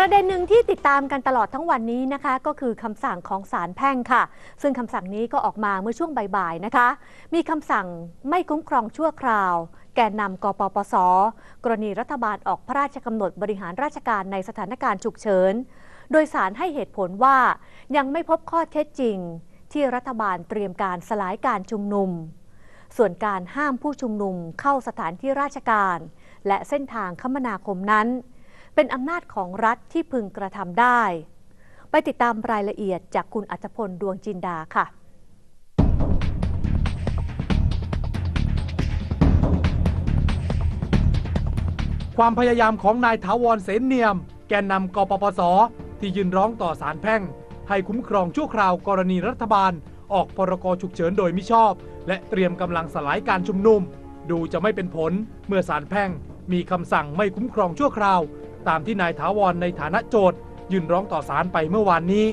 ประเด็นหนึ่งที่ติดตามกันตลอดทั้งวันนี้นะคะ ก็คือคำสั่งของศาลแพ่งค่ะ ซึ่งคำสั่งนี้ก็ออกมาเมื่อช่วงบ่ายๆนะคะ มีคำสั่งไม่คุ้มครองชั่วคราว แกนนำกปปส กรณีรัฐบาลออกพระราชกำหนดบริหารราชการในสถานการณ์ฉุกเฉิน โดยสารให้เหตุผลว่ายังไม่พบข้อเท็จจริง ที่รัฐบาลเตรียมการสลายการชุมนุม ส่วนการห้ามผู้ชุมนุมเข้าสถานที่ราชการ และเส้นทางคมนาคมนั้น เป็นอำนาจของรัฐที่พึงกระทำได้ ไปติดตามรายละเอียดจากคุณอัจพลดวงจินดาค่ะความพยายามของนายถาวรเสนเนียม แกนนำกปปส ที่ยื่นร้องต่อศาลแพ่ง ให้คุ้มครองชั่วคราวกรณีรัฐบาล ออกพรกฉุกเฉินโดยมิชอบ และเตรียมกำลังสลายการชุมนุม ดูจะไม่เป็นผลเมื่อศาลแพ่ง มีคำสั่งไม่คุ้มครองชั่วคราว ตามที่นายถาวรในฐานะโจทย์ยื่นร้องต่อศาลไปเมื่อวานนี้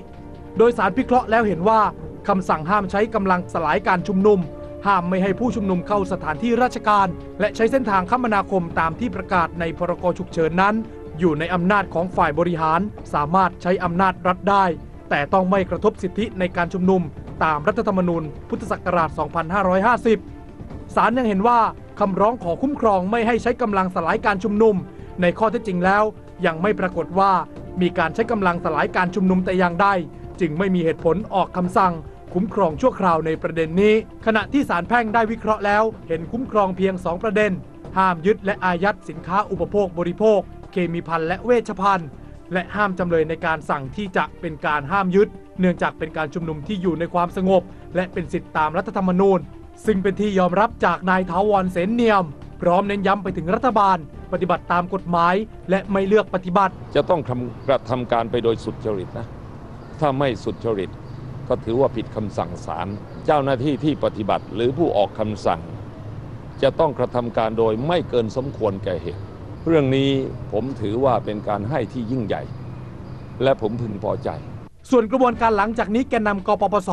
โดยสารพิเคราะห์แล้วเห็นว่าคำสั่งห้ามใช้กำลังสลายการชุมนุม ห้ามไม่ให้ผู้ชุมนุมเข้าสถานที่ราชการ และใช้เส้นทางคมนาคมตามที่ประกาศในพรกฉุกเฉินนั้น อยู่ในอำนาจของฝ่ายบริหาร สามารถใช้อำนาจรัฐได้ แต่ต้องไม่กระทบสิทธิในการชุมนุม ตามรัฐธรรมนูญ พุทธศักราช 2550ศาลยังเห็นว่าคำร้องขอคุ้มครองไม่ให้ใช้กำลังสลายการชุมนุม ในข้อเท็จจริงแล้ว ยังไม่ปรากฏว่ามีการใช้กำลังสลายการชุมนุมแต่อย่างใดจึงไม่มีเหตุผลออกคำสั่ง คุ้มครองชั่วคราวในประเด็นนี้ ขณะที่ศาลแพ่งได้วิเคราะห์แล้ว เห็นคุ้มครองเพียง 2 ประเด็น ห้ามยึดและอายัดสินค้าอุปโภคบริโภค เคมีภัณฑ์และเวชภัณฑ์และห้ามจำเลยในการสั่งที่จะเป็นการห้ามยึด เนื่องจากเป็นการชุมนุมที่อยู่ในความสงบ และเป็นสิทธิตามรัฐธรรมนูญ ซึ่งเป็นที่ยอมรับจากนายถาวรเสนเนียม พร้อมเน้นย้ำไปถึงรัฐบาล ปฏิบัติตามกฎหมาย และไม่เลือกปฏิบัติ จะต้องทำกระทำการไปโดยสุจริตนะ ถ้าไม่สุจริต ก็ถือว่าผิดคำสั่งศาลเจ้าหน้าที่ที่ปฏิบัติหรือผู้ออกคำสั่ง จะต้องกระทำการโดยไม่เกินสมควรแก่เหตุ เรื่องนี้ผมถือว่าเป็นการให้ที่ยิ่งใหญ่ และผมพึงพอใจ ส่วนกระบวนการหลังจากนี้แกนนำกปปส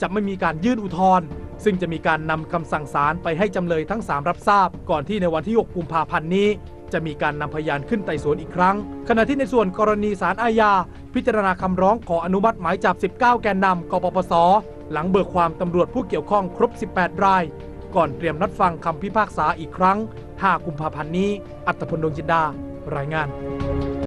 จะไม่มีการยื่นอุทธรณ์ ซึ่งจะมีการนำคำสั่งศาลไปให้จำเลยทั้ง 3 รับทราบ ก่อนที่ในวันที่ 6 กุมภาพันธ์นี้ จะมีการนำพยานขึ้นไต่สวนอีกครั้ง ขณะที่ในส่วนกรณีศาลอาญา พิจารณาคำร้องขออนุมัติหมายจับ 19 แกนนำกปปส หลังเบิกความตำรวจผู้เกี่ยวข้องครบ 18 ราย ก่อนเตรียมนัดฟังคำพิพากษาอีกครั้ง 5 กุมภาพันธ์นี้ อัตพลดวงจินดา รายงาน